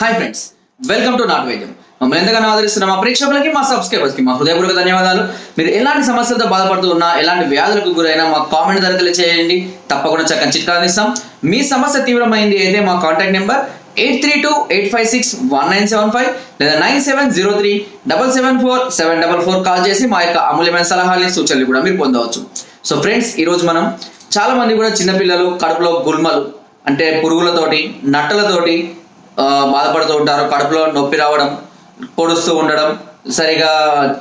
Hi friends welcome to నాట్ వైద్యం మమ్మల్ని ఎంతగానో ఆదరిస్తున్న మా ప్రేక్షకులకి మా సబ్స్క్రైబర్స్కి మా హృదయపూర్వక ధన్యవాదాలు. మీరు ఎలాంటి సమస్యలతో బాధపడుతూ ఉన్నా ఎలాంటి వ్యాధులకు గురైనా మా కామెంట్ ధర తెలియచేయండి. తప్పకుండా చక్కని చిట్కాలు ఇస్తాం మీ సమస్య తీవ్రమైంది అయితే మా contact number eight three two eight five six one nine seven five లేదా nine seven zero three double seven four seven double four call చేసి మా యొక్క అమూల్యమైన సలహాలని సూచనలు కూడా మీరు పొందవచ్చు. సో ఫ్రెండ్స్ ఈరోజు మనం చాలా మంది కూడా చిన్నపిల్లలు కడుపులో గుల్మలు అంటే పురుగులతోటి నట్టలతోటి బాధపడుతూ ఉంటారు. కడుపులో నొప్పి రావడం పొడుస్తూ ఉండడం సరిగా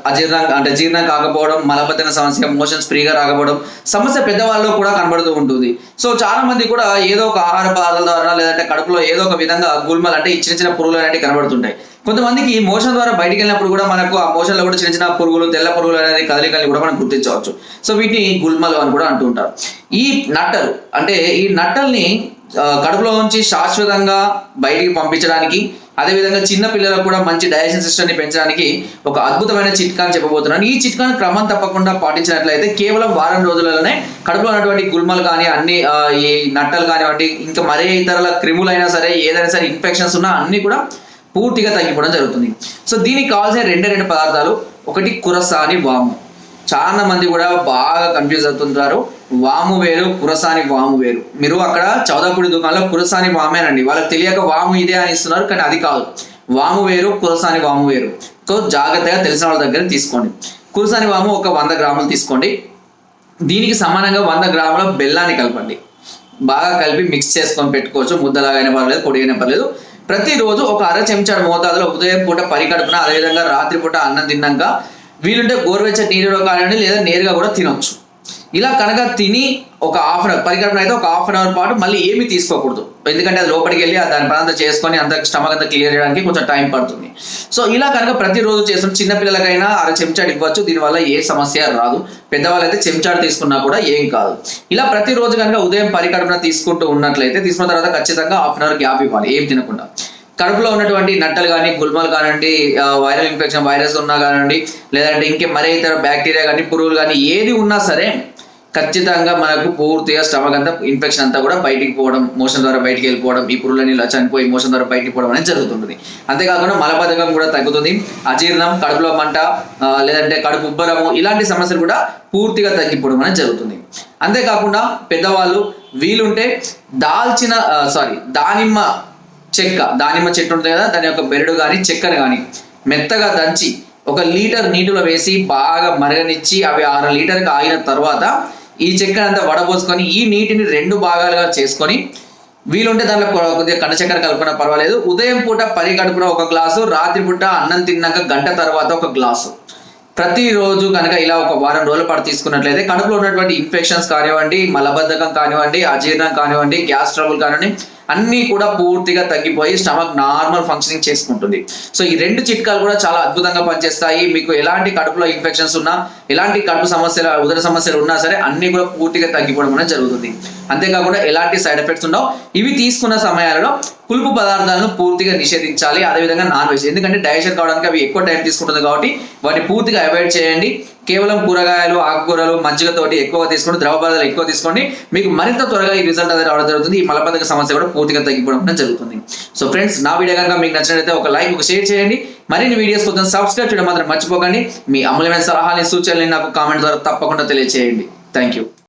అజీర్ణం అంటే జీర్ణం కాకపోవడం మలబద్ధన సమస్య మోషన్స్ ఫ్రీగా రాకపోవడం సమస్య పెద్దవాళ్ళలో కూడా కనబడుతూ ఉంటుంది. సో చాలా మంది కూడా ఏదో ఒక ఆహార పదార్థాల ద్వారా లేదంటే కడుపులో ఏదో ఒక విధంగా గుల్మలు అంటే చిన్న చిన్న పురుగులు అనేవి కనబడుతుంటాయి. కొంతమందికి మోషన్ ద్వారా బయటికి వెళ్ళినప్పుడు కూడా మనకు ఆ మోషన్లో కూడా చిన్న చిన్న పురుగులు తెల్ల పురుగులు అనేది కదలికల్ని కూడా మనం గుర్తించవచ్చు. సో వీటిని గుల్మలు అని కూడా అంటూ ఉంటారు ఈ నట్టలు అంటే ఈ నట్టల్ని కడుపులో నుంచి శాశ్వతంగా బయటికి పంపించడానికి అదేవిధంగా చిన్న పిల్లలకు కూడా మంచి డైజెషన్ సిస్టమ్ని పెంచడానికి ఒక అద్భుతమైన చిట్కాని చెప్పబోతున్నాను. ఈ చిట్కాను క్రమం తప్పకుండా పాటించినట్లయితే కేవలం వారం రోజులలోనే కడుపులో ఉన్నటువంటి గుల్మలు కానీ అన్ని ఈ నట్టలు కానివ్వండి ఇంకా మరే ఇతరుల క్రిములైనా సరే ఏదైనా సరే ఇన్ఫెక్షన్స్ ఉన్నా అన్ని కూడా పూర్తిగా తగ్గిపోవడం జరుగుతుంది. సో దీనికి కావాల్సిన రెండే రెండు పదార్థాలు ఒకటి కురసాని వాము. చాలా మంది కూడా బాగా కన్ఫ్యూజ్ అవుతుంటారు. వాము వేరు పురసాని వాము వేరు. మీరు అక్కడ చౌదాపూడి దుకాణంలో పురసాని వామేనండి వాళ్ళకి తెలియక వాము ఇదే అని ఇస్తున్నారు కానీ అది కాదు. వాము వేరు కురసాని వాము వేరు. సో జాగ్రత్తగా తెలిసిన వాళ్ళ దగ్గర తీసుకోండి. కురసాని వాము ఒక వంద గ్రాములు తీసుకోండి. దీనికి సమానంగా వంద గ్రాముల బెల్లాన్ని కలపండి. బాగా కలిపి మిక్స్ చేసుకొని పెట్టుకోవచ్చు. ముద్దలాగైన పర్లేదు పొడి పర్లేదు. ప్రతిరోజు ఒక అర చెంచాడు మోతాదులో ఉదయం పూట పరికడుపున అదేవిధంగా రాత్రి పూట అన్నం తిన్నాక వీలుంటే గోరువెచ్చ నీరులో కానివ్వండి లేదా నేరుగా కూడా తినొచ్చు. ఇలా కనుక తిని ఒక హాఫ్ అన్ అవర్ పరికల్పన అయితే ఒక హాఫ్ అన్ అవర్ పాటు మళ్ళీ ఏమీ తీసుకోకూడదు. ఎందుకంటే అది లోపలికి వెళ్ళి దాని పని అంతా చేసుకొని అంత స్టమక్ అంతా క్లియర్ చేయడానికి కొంచెం టైం పడుతుంది. సో ఇలా కనుక ప్రతిరోజు చేసిన చిన్నపిల్లలకైనా అర చెంచాడు ఇవ్వచ్చు. దీనివల్ల ఏ సమస్య రాదు. పెద్దవాళ్ళు అయితే చెంచాడు తీసుకున్నా కూడా ఏం కాదు. ఇలా ప్రతిరోజు కనుక ఉదయం పరికల్పన తీసుకుంటూ ఉన్నట్లయితే తీసుకున్న తర్వాత ఖచ్చితంగా హాఫ్ అన్ అవర్ గ్యాప్ ఇవ్వాలి. ఏం తినకుండా. కడుపులో ఉన్నటువంటి నట్టలు కానీ గుల్మలు కానివ్వండి వైరల్ ఇన్ఫెక్షన్ వైరస్ ఉన్నా కానివ్వండి లేదంటే ఇంకే మరే ఇతర బ్యాక్టీరియా కానీ పురుగులు కానీ ఏది ఉన్నా సరే ఖచ్చితంగా మనకు పూర్తిగా స్టమక్ అంతా ఇన్ఫెక్షన్ అంతా కూడా బయటికి పోవడం మోషన్ ద్వారా బయటికి వెళ్ళిపోవడం ఈ పురుగులని నీళ్ళు చనిపోయి మోషన్ ద్వారా బయటికి పోవడం అనేది జరుగుతుంటుంది. అంతేకాకుండా మలబద్ధకం కూడా తగ్గుతుంది. అజీర్ణం కడుపులో మంట లేదంటే కడుపు ఉబ్బరము ఇలాంటి సమస్యలు కూడా పూర్తిగా తగ్గిపోవడం అనేది జరుగుతుంది. అంతేకాకుండా పెద్దవాళ్ళు వీలుంటే దాల్చిన సారీ దానిమ్మ చెక్క దానిమ్మ చెట్టు ఉంటుంది కదా దాని యొక్క బెరడు కానీ చెక్కను కానీ మెత్తగా దంచి ఒక లీటర్ నీటిలో వేసి బాగా మరగనిచ్చి అవి ఆరు లీటర్కి ఆగిన తర్వాత ఈ చక్కెర అంతా వడబోసుకొని ఈ నీటిని రెండు భాగాలుగా చేసుకొని వీలుంటే దాంట్లో కొద్దిగా కండ చక్కెర కలుపుకున్నా పర్వాలేదు. ఉదయం పూట పరి గడుపున ఒక గ్లాసు రాత్రి పూట అన్నం తిన్నాక గంట తర్వాత ఒక గ్లాసు. ప్రతిరోజు కనుక ఇలా ఒక వారం రోజుల పాటు తీసుకున్నట్లయితే కడుపులో ఉన్నటువంటి ఇన్ఫెక్షన్స్ కానివ్వండి మలబద్ధకం కానివ్వండి అజీర్ణం కానివ్వండి గ్యాస్ ట్రబుల్ కానివ్వండి అన్నీ కూడా పూర్తిగా తగ్గిపోయి స్టమక్ నార్మల్ ఫంక్షనింగ్ చేసుకుంటుంది. సో ఈ రెండు చిట్కాలు కూడా చాలా అద్భుతంగా పనిచేస్తాయి. మీకు ఎలాంటి కడుపులో ఇన్ఫెక్షన్స్ ఉన్నా ఎలాంటి కడుపు సమస్యలు ఉదర సమస్యలు ఉన్నా సరే అన్నీ కూడా పూర్తిగా తగ్గిపోవడం అనేది జరుగుతుంది. అంతేకాకుండా ఎలాంటి సైడ్ ఎఫెక్ట్స్ ఉండవు ఇవి తీసుకున్న సమయాలలో పులుపు పదార్థాలను పూర్తిగా నిషేధించాలి అదేవిధంగా నాన్ వెజ్. ఎందుకంటే డైజెషన్ కావడానికి అవి ఎక్కువ టైం తీసుకుంటుంది కాబట్టి వాటిని పూర్తిగా అవాయిడ్ చేయండి. కేవలం కూరగాయలు ఆకుకూరలు మజ్జిగతోటి ఎక్కువ తీసుకోండి ద్రవ పదార్థాలు ఎక్కువ తీసుకోండి. మీకు మరింత త్వరగా ఈ రిజల్ట్ అనేది రావడం జరుగుతుంది. ఈ మలబద్ధక సమస్య కూడా పూర్తిగా తగ్గిపోవడం జరుగుతుంది. సో ఫ్రెండ్స్ నా వీడియో కనుక మీకు నచ్చినట్లయితే ఒక లైక్ ఒక షేర్ చేయండి. మరిన్ని వీడియోస్ కోసం సబ్స్క్రైబ్ చేయడం మాత్రం మర్చిపోకండి. మీ అమూల్యమైన సలహాలని సూచనలు నాకు కామెంట్ ద్వారా తప్పకుండా తెలియజేయండి థ్యాంక్ యూ